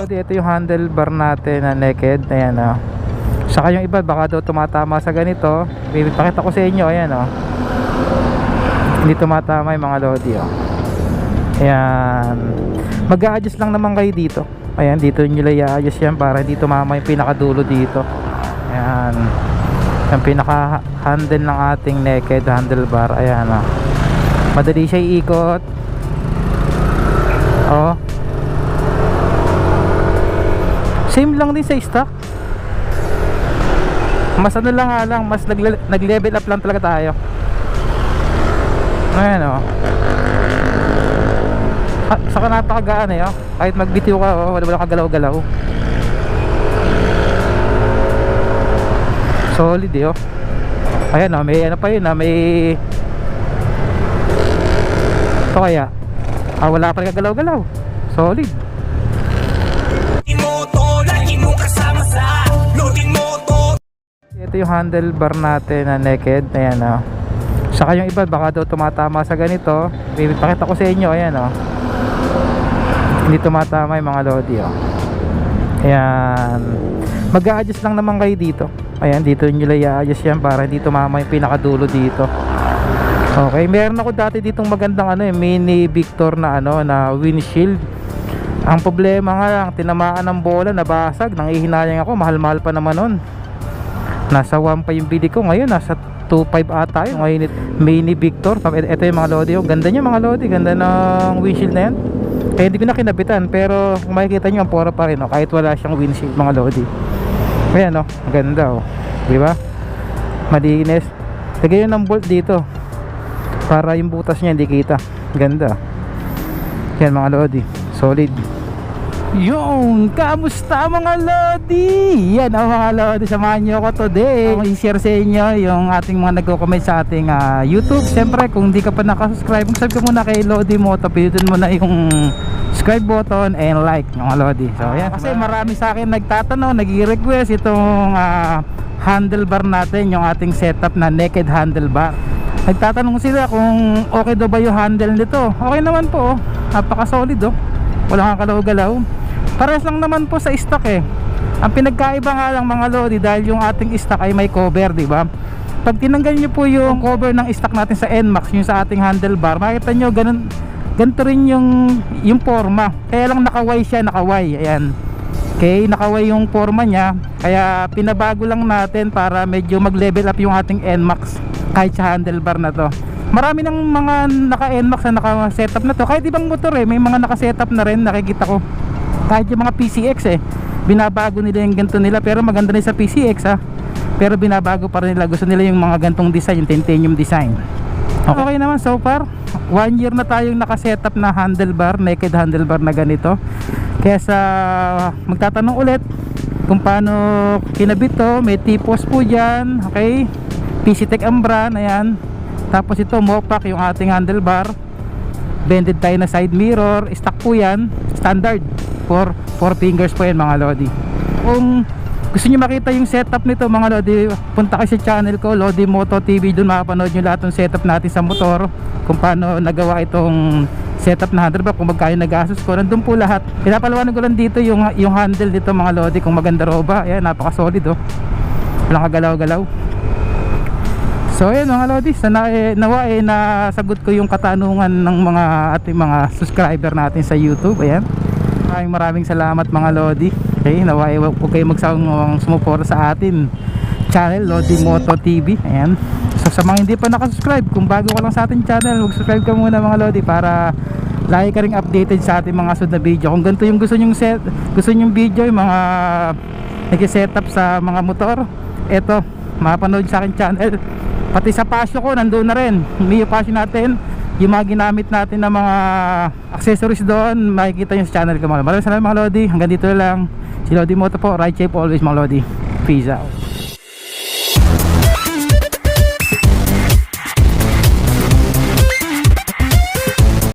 Lodi, ito yung handlebar natin na naked. Ayan o. Saka yung iba, baka daw tumatama sa ganito. Ipakita ko sa inyo. Ayan o. Hindi tumatama yung mga Lodi o. Ayan. Mag-a-adjust lang naman kayo dito. Ayan, dito nyo lang i-adjust yan para hindi tumama yung pinakadulo dito. Ayan. Yung pinaka-handle ng ating naked handlebar. Ayan o. Madali siya iikot. Oh. Same lang din sa stock. Mas ano lang nga lang, mas nagle- nag-level up lang talaga tayo. Ayan oh. Ha- Saka napakagaan eh oh. Kahit magbitiw ka oh, wala wala kagalaw-galaw. Solid eh oh. Ayan oh, may ano pa yun ah, may Ito kaya Ah, wala pa rin kagalaw-galaw. Solid. Ito yung handlebar natin na naked. Ayan o. Saka yung iba baka daw tumatama sa ganito. Ipakita ko sa inyo. Ayan o. Hindi tumatama yung mga lodi o. Ayan. Mag-a-adjust lang naman kayo dito. Ayan, dito nyo lang i-adjust yan para hindi tumama yung pinakadulo dito. Okay, meron ako dati ditong magandang ano eh, mini Victor na ano, na windshield. Ang problema nga lang, tinamaan ng bola, nabasag, nangihinayang ako, mahal-mahal pa naman nun. Nasa 1 pa yung bili ko, ngayon nasa 2.5 ata yun. Ngayon mini Victor, ito yung mga lodi. Oh, ganda niya mga lodi, ganda ng windshield na yan. Kaya hindi ko na kinabitan, pero kung makikita nyo, ang pora pa rin, oh, kahit wala siyang windshield mga lodi. Ayan oh, ganda oh. Di ba? Malinis. Lagay yun ng bolt dito para yung butas niya hindi kita ganda yan mga lodi solid yung kamusta mga lodi? Yan ang mga lodi samahan nyo ako today. Ako i-share sa inyo yung ating mga nagko-comment sa ating ah, youtube. Siyempre kung di ka pa nakasubscribe subscribe ka muna kay Lodi Moto. Pindutin mo na yung subscribe button and like mga lodi. So yan kasi marami sa akin nagtatanong nag-request itong ah, handlebar natin yung ating setup na naked handlebar. Nagtatanong sila kung okay daw ba yung handle nito. Okay naman po oh. napaka solid oh. Wala kang galaw-galaw parehas lang naman po sa stock eh. Ang pinagkaiba nga lang mga lodi dahil yung ating stock ay may cover di ba? Pag tinanggal nyo po yung cover ng stock natin sa NMAX yung sa ating handlebar makita nyo ganun ganito rin yung yung forma. Kaya lang nakaway siya nakaway ayan. Okay, nakaway yung forma niya. Kaya pinabago lang natin para medyo mag level up yung ating NMAX kahit sa handlebar na to. Marami ng mga naka NMAX na naka setup na to. Kahit ibang motor eh may mga naka setup na rin nakikita ko kahit yung mga PCX eh binabago nila yung ganito nila pero maganda rin sa PCX ha pero binabago pa rin nila gusto nila yung mga gantong design yung titanium design. Okay naman so far one year na tayong naka-setup na handlebar naked handlebar na ganito. Kaya sa magtatanong ulit kung paano kinabit to may tipos po dyan okay? PC Tech ang brand ayan. Tapos ito Mopac yung ating handlebar. Bended tayo na side mirror stock po yan standard for 4 fingers po yan mga lodi. Kung gusto nyo makita yung setup nito mga lodi punta kayo sa channel ko Lodi Moto TV doon makapanood nyo lahat ng setup natin sa motor kung paano nagawa itong setup na handlebar kung magkano nag-asos ko. Nandun po lahat. Pinapalawanan ko lang dito yung, yung handle dito mga lodi kung maganda raw ba. Ayan napaka solid oh. Walang kagalaw-galaw. So ayun mga lodi, sana eh, nawa eh nasagot ko yung katanungan ng mga ating mga subscriber natin sa YouTube. Ayan. Maraming maraming salamat mga lodi. Okay, nawa eh huwag kayo magsawang sumuporta sa atin channel Lodi Moto TV. Ayan. So sa mga hindi pa nakasubscribe, kung bago ka lang sa ating channel, mag-subscribe ka muna mga lodi para lagi ka ring updated sa ating mga sunod na video. Kung ganito yung gusto nyong set, gusto nyong video, yung mga nag-setup sa mga motor, eto, mapanood sa akin channel pati sa pasyo ko nandoon na rin may pasyo natin yung mga ginamit natin na mga accessories doon makikita nyo sa channel ko mga Lodi. maraming salamat mga Lodi hanggang dito lang. Si Lodi Moto po ride safe always mga Lodi. Peace out